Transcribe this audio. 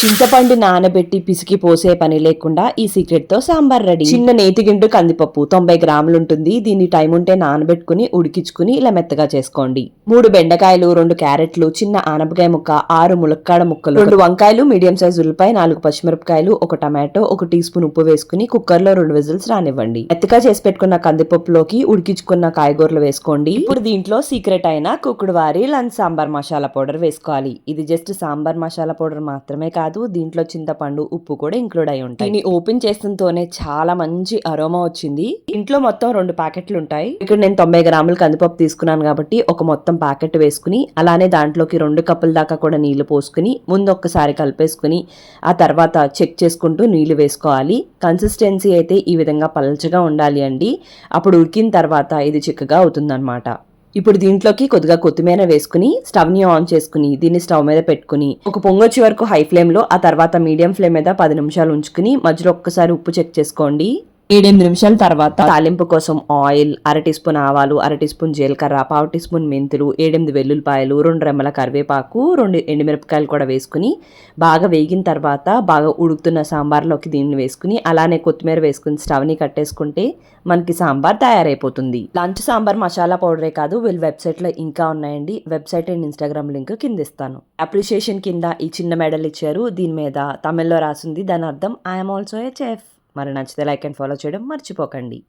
చింతపండు నానబెట్టి పిసికి పోసే పని లేకుండా ఈ సీక్రెట్తో సాంబార్ రెడీ. చిన్న నేతిగిండు కందిపప్పు తొంభై గ్రాములు ఉంటుంది దీన్ని టైం ఉంటే నానబెట్టుకుని ఉడికించుకుని ఇలా మెత్తగా చేసుకోండి. మూడు బెండకాయలు రెండు క్యారెట్లు చిన్న ఆనపకాయ ముక్క ఆరు ములక్కాడ ముక్కలు రెండు వంకాయలు మీడియం సైజ్ ఉల్లిపాయ నాలుగు పచ్చిమిరపకాయలు ఒక టమాటో ఒక టీ స్పూన్ ఉప్పు వేసుకుని కుక్కర్లో రెండు విజిల్స్ రానివ్వండి. మెత్తగా చేసి పెట్టుకున్న కందిపప్పులోకి ఉడికించుకున్న కాయగూరలు వేసుకోండి. ఇప్పుడు దీంట్లో సీక్రెట్ అయిన కుక్కుడు వారి లంచ్ సాంబార్ మసాలా పౌడర్ వేసుకోవాలి. ఇది జస్ట్ సాంబార్ మసాలా పౌడర్ మాత్రమే కాదు. దీంట్లో చింతపండు ఉప్పు కూడా ఇంక్లూడ్ అయి ఉంటాయి. దీన్ని ఓపెన్ చేస్తుంటేనే చాలా మంచి అరోమా వచ్చింది. ఇంట్లో మొత్తం రెండు ప్యాకెట్లు ఉంటాయి. ఇక్కడ నేను తొంభై గ్రాములు కందిపప్పు తీసుకున్నాను కాబట్టి ఒక మొత్తం ప్యాకెట్ వేసుకుని అలానే దాంట్లోకి రెండు కప్పుల దాకా కూడా నీళ్ళు పోసుకుని ముందు ఒక్కసారి కలిపేసుకుని ఆ తర్వాత చెక్ చేసుకుంటూ నీళ్ళు వేసుకోవాలి. కన్సిస్టెన్సీ అయితే ఈ విధంగా పలచగా ఉండాలి అండి. అప్పుడు ఉడికిన తర్వాత ఇది చిక్కగా అవుతుందన్నమాట. ఇప్పుడు దీంట్లోకి కొద్దిగా కొత్తిమీర వేసుకుని స్టవ్ని ఆన్ చేసుకుని దీన్ని స్టవ్ మీద పెట్టుకుని ఒక పొంగొచ్చే వరకు హై ఫ్లేమ్లో ఆ తర్వాత మీడియం ఫ్లేమ్ మీద పది నిమిషాలు ఉంచుకుని మధ్యలో ఒక్కసారి ఉప్పు చెక్ చేసుకోండి. ఏడెనిమిది నిమిషాల తర్వాత తాలింపు కోసం ఆయిల్ అర టీ స్పూన్ ఆవాలు అర టీ స్పూన్ జీలకర్ర పావు టీ స్పూన్ మెంతులు ఏడెనిమిది వెల్లుల్లిపాయలు రెండు రెమ్మల కరివేపాకు రెండు ఎండుమిరపకాయలు కూడా వేసుకుని బాగా వేగిన తర్వాత బాగా ఉడుకుతున్న సాంబార్లోకి దీన్ని వేసుకుని అలానే కొత్తిమీర వేసుకుని స్టవ్ని కట్టేసుకుంటే మనకి సాంబార్ తయారైపోతుంది. లంచ్ సాంబార్ మసాలా పౌడరే కాదు వీళ్ళ వెబ్సైట్లో ఇంకా ఉన్నాయండి. వెబ్సైట్ అండ్ ఇన్స్టాగ్రామ్ లింక్ కింద ఇస్తాను. అప్రిషియేషన్ కింద ఈ చిన్న మెడల్ ఇచ్చారు. దీని మీద తమిళ్ళో రాసింది దాని అర్థం ఐఎమ్ ఆల్సో ఏ చెఫ్. మరి నచ్చితే లైక్ అండ్ ఫాలో చేయడం మర్చిపోకండి.